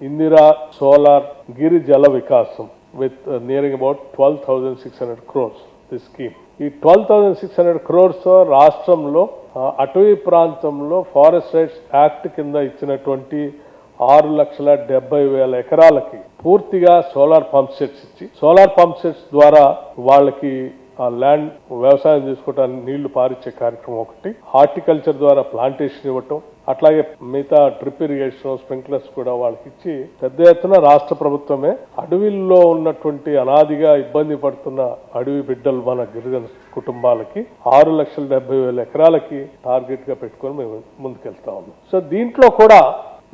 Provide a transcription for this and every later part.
Indira solar Giri Jala Vikasam with nearing about twelve thousand six hundred crores the scheme. ఈ twelve thousand six hundred crores రాష్ట్రంలో అటవీ ప్రాంతంలో forest rights act కింద ఇచ్చినటువంటి ఆరు లక్షల డెబ్బై వేల ఎకరాలకి పూర్తిగా సోలార్ పంప్ సెట్స్ ఇచ్చి సోలార్ పంప్ సెట్స్ ద్వారా వాళ్ళకి ఆ ల్యాండ్ వ్యవసాయం చేసుకోవడానికి నీళ్ళు పారిచ్చే కార్యక్రమం ఒకటి. హార్టికల్చర్ ద్వారా ప్లాంటేషన్ ఇవ్వటం. అట్లాగే మిగతా డ్రిప్ ఇరిగేషన్ స్ప్రింక్లర్స్ కూడా వాళ్ళకి ఇచ్చి పెద్ద ఎత్తున రాష్ట్ర ప్రభుత్వమే అడవిల్లో ఉన్నటువంటి అనాదిగా ఇబ్బంది పడుతున్న అడవి బిడ్డలు మన గిరిజన కుటుంబాలకి ఆరు లక్షల డెబ్బై వేల ఎకరాలకి టార్గెట్గా పెట్టుకొని మేము ముందుకెళ్తా ఉన్నాం. సో దీంట్లో కూడా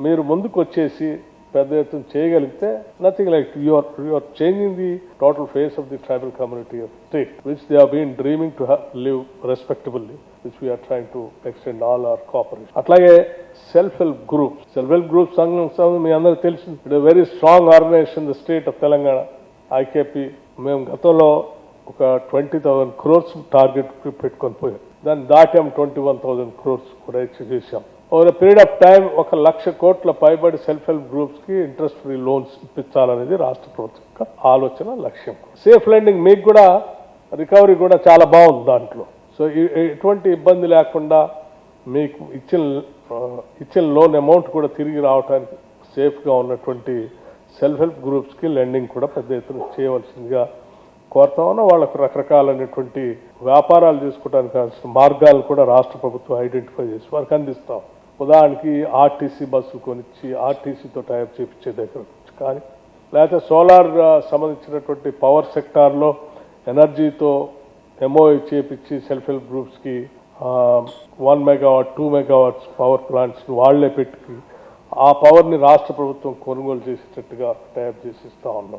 మీరు ముందుకు వచ్చేసి పెద్ద ఎత్తున చేయగలిగితే nothing like you're you're changing the total face of the tribal community of state which they been dreaming to live respectably which we're trying to extend all our cooperation అట్లాగే self help group self help group సంఘం మీ అందరికి తెలుసు. It very strong organisation the state of Telangana IKP మేము గతంలో ఒక twenty thousand crores target పెట్టుకొని పోయాం. దాన్ని దాటాం ట్వంటీ వన్ థౌసండ్ క్రోర్స్ కూడా ఎక్స్ చేశాం. ఓవర్ పీరియడ్ ఆఫ్ టైం ఒక లక్ష కోట్ల పైబడి సెల్ఫ్ హెల్ప్ గ్రూప్స్కి ఇంట్రెస్ట్ ఫ్రీ లోన్స్ ఇప్పించాలనేది రాష్ట్ర ప్రభుత్వం యొక్క ఆలోచన లక్ష్యం. సేఫ్ లెండింగ్ మీకు కూడా రికవరీ కూడా చాలా బాగుంది దాంట్లో. సో ఎటువంటి ఇబ్బంది లేకుండా మీకు ఇచ్చిన ఇచ్చిన లోన్ అమౌంట్ కూడా తిరిగి రావడానికి సేఫ్గా ఉన్నటువంటి సెల్ఫ్ హెల్ప్ గ్రూప్స్కి లెండింగ్ కూడా పెద్ద ఎత్తున చేయవలసిందిగా కోరుతా ఉన్నా వాళ్ళకు రకరకాలైనటువంటి వ్యాపారాలు చేసుకోవడానికి కావాల్సిన మార్గాలు కూడా రాష్ట్ర ప్రభుత్వం ఐడెంటిఫై చేసి వారికి అందిస్తాం. ఉదాహరణకి ఆర్టీసీ బస్సులు కొనిచ్చి ఆర్టీసీతో టైప్ చేపించే దగ్గర కానీ లేకపోతే సోలార్ సంబంధించినటువంటి పవర్ సెక్టార్లో ఎనర్జీతో ఎంఓఐ చేపించి self help గ్రూప్స్కి one megawatt two megawatts power ప్లాంట్స్ని వాళ్ళే పెట్టి ఆ పవర్ని రాష్ట్ర ప్రభుత్వం కొనుగోలు చేసేటట్టుగా తయారు చేసి ఇస్తా ఉన్నాం.